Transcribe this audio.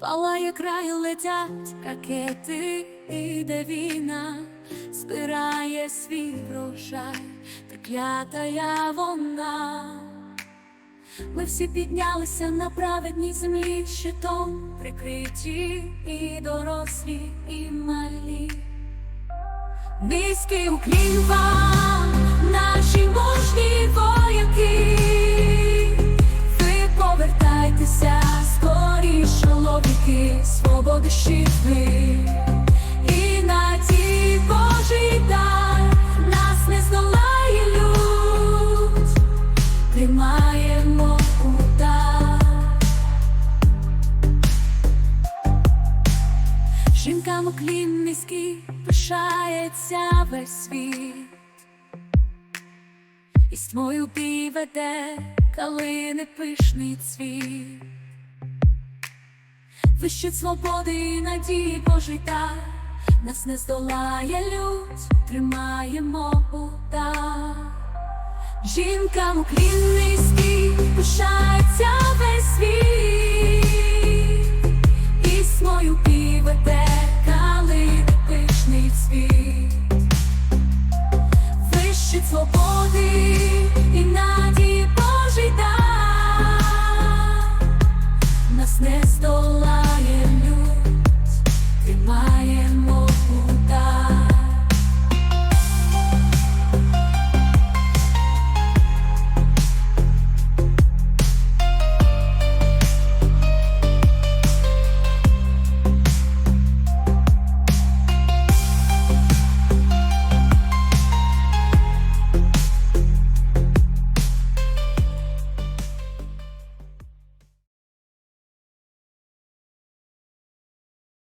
палає край летять ракети, іде війна, збирає свій врожай, проклятая вона. Ми всі піднялися на праведній землі щитом, прикриті і дорослі, і малі. Низький уклін свободи щитви. І надій Божий дар нас не здолає лють, тримаємо удар. Жінкам уклін низький пишається весь світ, і з твою бій веде калини пишний цвіт. Вище свободи і надії дар, нас не здолає лють, тримаємо пута. Жінкам у низький пишається весь світ, і свою півете калини пишний цвіт.